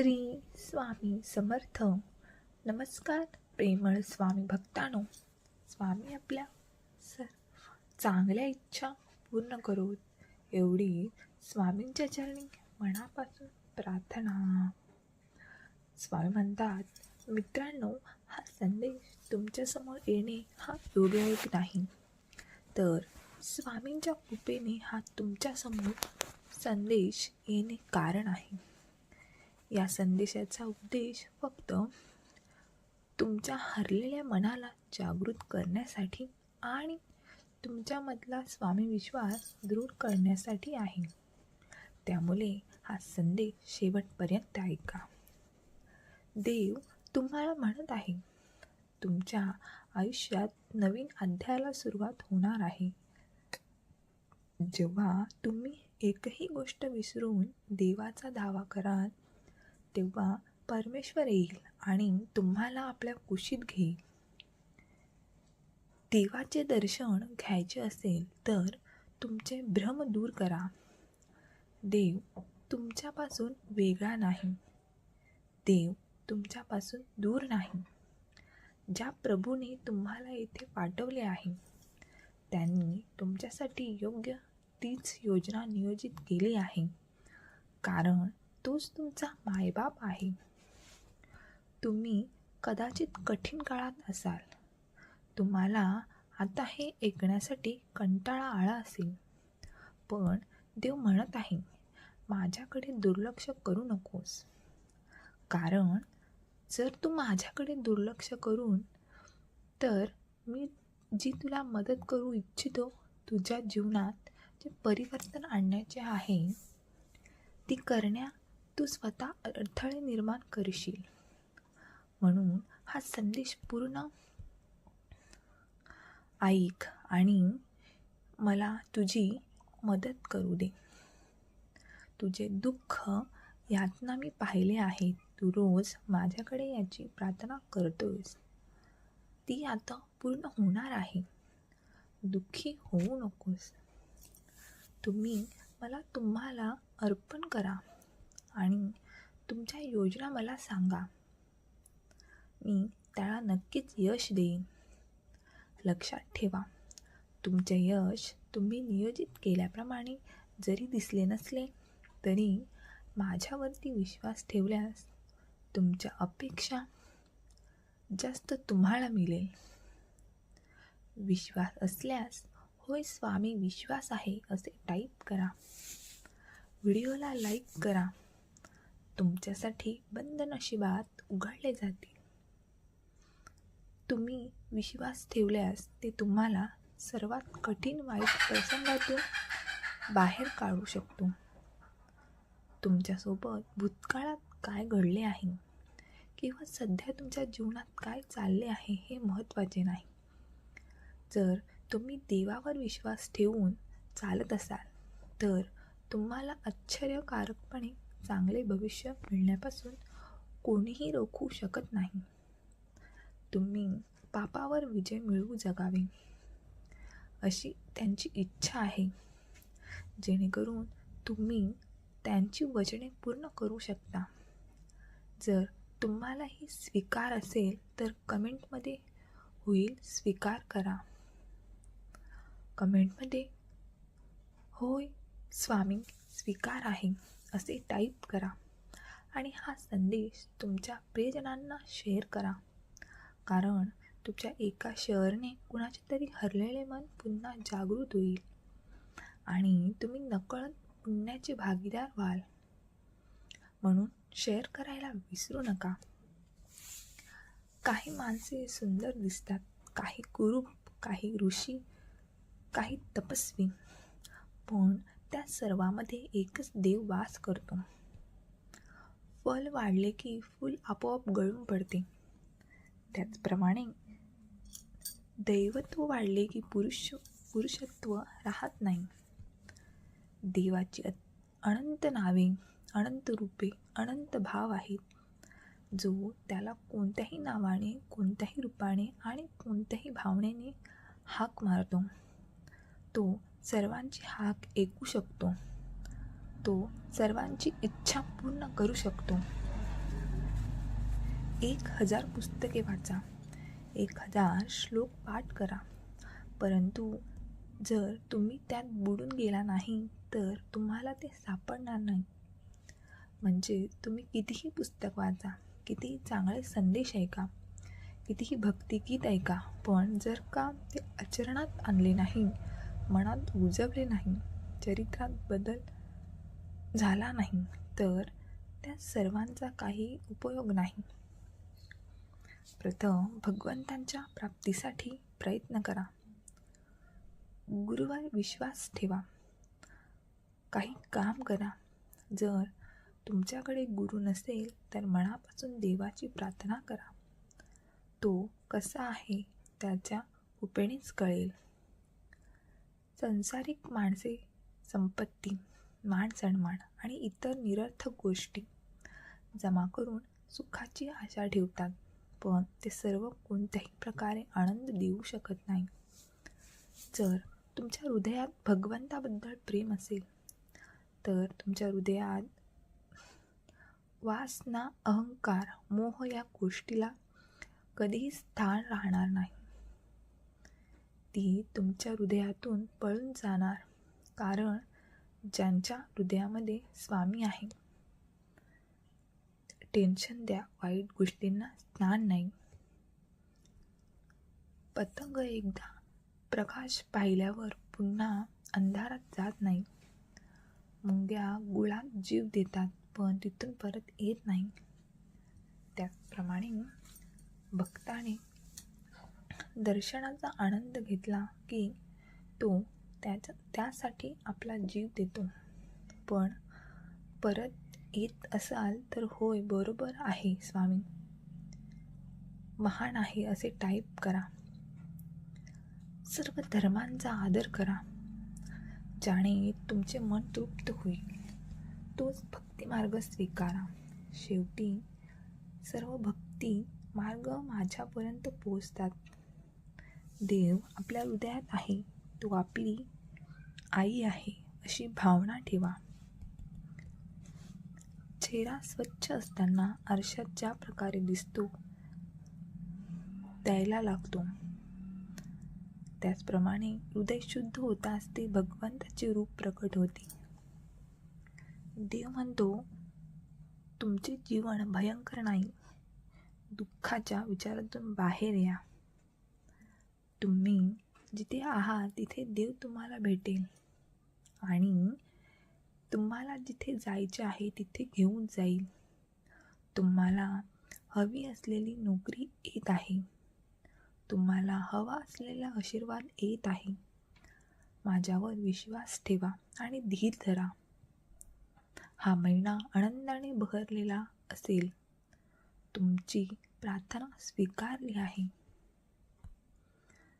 श्री स्वामी समर्थ. नमस्कार प्रेमळ स्वामी भक्तानो. स्वामी आपल्या सर चांगल्या इच्छा पूर्ण करोत. एवढी स्वामींच्या चरणी मनापासून प्रार्थना. स्वामी म्हणतात मित्रांनो हा संदेश तुमच्यासमोर येणे हा योगायोग नाही. तर स्वामींच्या कृपेने हा तुमच्यासमोर संदेश येणे कारण आहे. या संदेशाचा उद्देश फक्त तुमच्या हरलेल्या मनाला जागृत करण्यासाठी आणि तुमच्यामधला स्वामी विश्वास दृढ करण्यासाठी आहे. त्यामुळे हा संदेश शेवटपर्यंत ऐका. देव तुम्हाला म्हणत आहे तुमच्या आयुष्यात नवीन अध्यायाला सुरुवात होणार आहे. जेव्हा तुम्ही एकही गोष्ट विसरून देवाचा दावा कराल तेव्हा परमेश्वर येईल आणि तुम्हाला आपल्या कुशीत घेईल. देवाचे दर्शन घ्यायचे असेल तर तुमचे भ्रम दूर करा. देव तुमच्यापासून वेगळा नाही. देव तुमच्यापासून दूर नाही. ज्या प्रभूने तुम्हाला येथे पाठवले आहे त्यांनी तुमच्यासाठी योग्य तीच योजना नियोजित केली आहे. कारण तोच तुमचा मायबाप आहे. तुम्ही कदाचित कठीण काळात असाल. तुम्हाला आता हे ऐकण्यासाठी कंटाळा आला असेल. पण देव म्हणत आहे माझ्याकडे दुर्लक्ष करू नकोस. कारण जर तू माझ्याकडे दुर्लक्ष करून तर मी जी तुला मदत करू इच्छितो तुझ्या जीवनात जे परिवर्तन आणण्याचे आहे ती करण्या तू स्वतः अडथळे निर्माण करशील. म्हणून हा संदेश पूर्ण ऐक आणि मला तुझी मदत करू दे. तुझे दुःख यातना मी पाहिले आहेत. तू रोज माझ्याकडे याची प्रार्थना करतोस ती आता पूर्ण होणार आहे. दुःखी होऊ नकोस. तुम्ही मला तुम्हाला अर्पण करा. आणि तुमच्या योजना मला सांगा. मी त्याला नक्कीच यश देईन. लक्षात ठेवा तुमचे यश तुम्ही नियोजित केल्याप्रमाणे जरी दिसले नसले तरी माझ्यावरती विश्वास ठेवल्यास तुमच्या अपेक्षा जास्त तुम्हाला मिळेल. विश्वास असल्यास होय स्वामी विश्वास आहे असे टाईप करा. व्हिडिओला लाईक करा. तुमच्यासाठी बंद नशिबात उघडले जातील. तुम्ही विश्वास ठेवल्यास ते तुम्हाला सर्वात कठीण वाईट प्रसंगातून बाहेर काढू शकतो. तुमच्यासोबत भूतकाळात काय घडले आहे? किंवा सध्या तुमच्या जीवनात काय चालले आहे हे महत्त्वाचे नाही. जर तुम्ही देवावर विश्वास ठेवून चालत असाल तर तुम्हाला आश्चर्यकारकपणे चांगले भविष्य मिळण्यापासून कोणीही रोखू शकत नाही. तुम्ही पापावर विजय मिळवू जगावे. अशी त्यांची इच्छा आहे. जेणेकरून तुम्ही त्यांची वचने पूर्ण करू शकता. जर तुम्हालाही स्वीकार असेल तर कमेंटमध्ये होईल स्वीकार करा. कमेंटमध्ये होय स्वामी स्वीकार आहे. असे टाईप करा. आणि हा संदेश तुमच्या प्रियजनांना शेअर करा. कारण तुमच्या एका शेअरने कुणाचे तरी हरलेले मन पुन्हा जागृत होईल. आणि तुम्ही नकळत पुण्याचे भागीदार व्हाल. म्हणून शेअर करायला विसरू नका. काही माणसे सुंदर दिसतात. काही कुरूप काही ऋषी काही तपस्वी. पण त्या सर्वामध्ये एकच देव वास करतो. फल वाढले की फूल आपोआप गळून पडते. त्याचप्रमाणे दैवत्व वाढले की पुरुष पुरुषत्व राहत नाही. देवाची अनंत नावे अनंत रूपे अनंत भाव आहेत. जो त्याला कोणत्याही नावाने कोणत्याही रूपाने आणि कोणत्याही भावनेने हाक मारतो. तो सर्वांची हाक ऐकू शकतो. तो सर्वांची इच्छा पूर्ण करू शकतो. एक हजार पुस्तके वाचा. एक हजार श्लोक पाठ करा. परंतु जर तुम्ही त्यात बुडून गेला नाही तर तुम्हाला ते सापडणार नाही. म्हणजे तुम्ही कितीही पुस्तक वाचा कितीही चांगले संदेश ऐका कितीही भक्तिगीत ऐका पण जर का ते आचरणात आणले नाही मनात उजवले नाही चरित्रात बदल झाला नाही तर त्या सर्वांचा काही उपयोग नाही. प्रथम भगवंतांच्या प्राप्तीसाठी प्रयत्न करा. गुरुवर विश्वास ठेवा. काही काम करा. जर तुमच्याकडे गुरु नसेल तर मनापासून देवाची प्रार्थना करा. तो कसा आहे त्याच्या उपेणीच कळेल. संसारिक माणसे संपत्ती मान सन्मान आणि इतर निरर्थक गोष्टी जमा करून सुखाची आशा ठेवतात. पण ते सर्व कोणत्याही प्रकारे आनंद देऊ शकत नाही. जर तुमच्या हृदयात भगवंताबद्दल प्रेम असेल तर तुमच्या हृदयात वासना अहंकार मोह या गोष्टीला कधीही स्थान राहणार नाही. ती तुमच्या हृदयातून पळून जाणार कारण ज्यांच्या हृदयामध्ये स्वामी आहे. टेन्शन द्या वाईट गोष्टींना स्नान नाही. पतंग एकदा प्रकाश पाहिल्यावर पुन्हा अंधारात जात नाही. मुंग्या गुळात जीव देतात पण तिथून परत येत नाही. त्याचप्रमाणे भक्ताने दर्शनाचा आनंद घेतला की तो त्याच्या त्यासाठी आपला जीव देतो. पण परत येत असाल तर होय बरोबर आहे स्वामी. महान आहे असे टाईप करा. सर्व धर्मांचा आदर करा. ज्याने तुमचे मन तृप्त होईल तोच भक्तिमार्ग स्वीकारा. शेवटी सर्व भक्ती मार्ग माझ्यापर्यंत पोचतात देव आपल्या हृदयात आहे. तो आपली आई आहे अशी भावना ठेवा. चेहरा स्वच्छ असताना आरशात ज्या प्रकारे दिसतो द्यायला लागतो. त्याचप्रमाणे हृदय शुद्ध होताच ते भगवंताचे रूप प्रकट होते. देव म्हणतो तुमचे जीवन भयंकर नाही. दुःखाच्या विचारातून बाहेर या. तुम्ही जिथे आहात तिथे देव तुम्हाला भेटेल. आणि तुम्हाला जिथे जायचे आहे तिथे घेऊन जाईल. तुम्हाला हवी असलेली नोकरी येत आहे. तुम्हाला हवा असलेला आशीर्वाद येत आहे. माझ्यावर विश्वास ठेवा आणि धीर धरा. हा महिना आनंदाने बहरलेला असेल. तुमची प्रार्थना स्वीकारली आहे.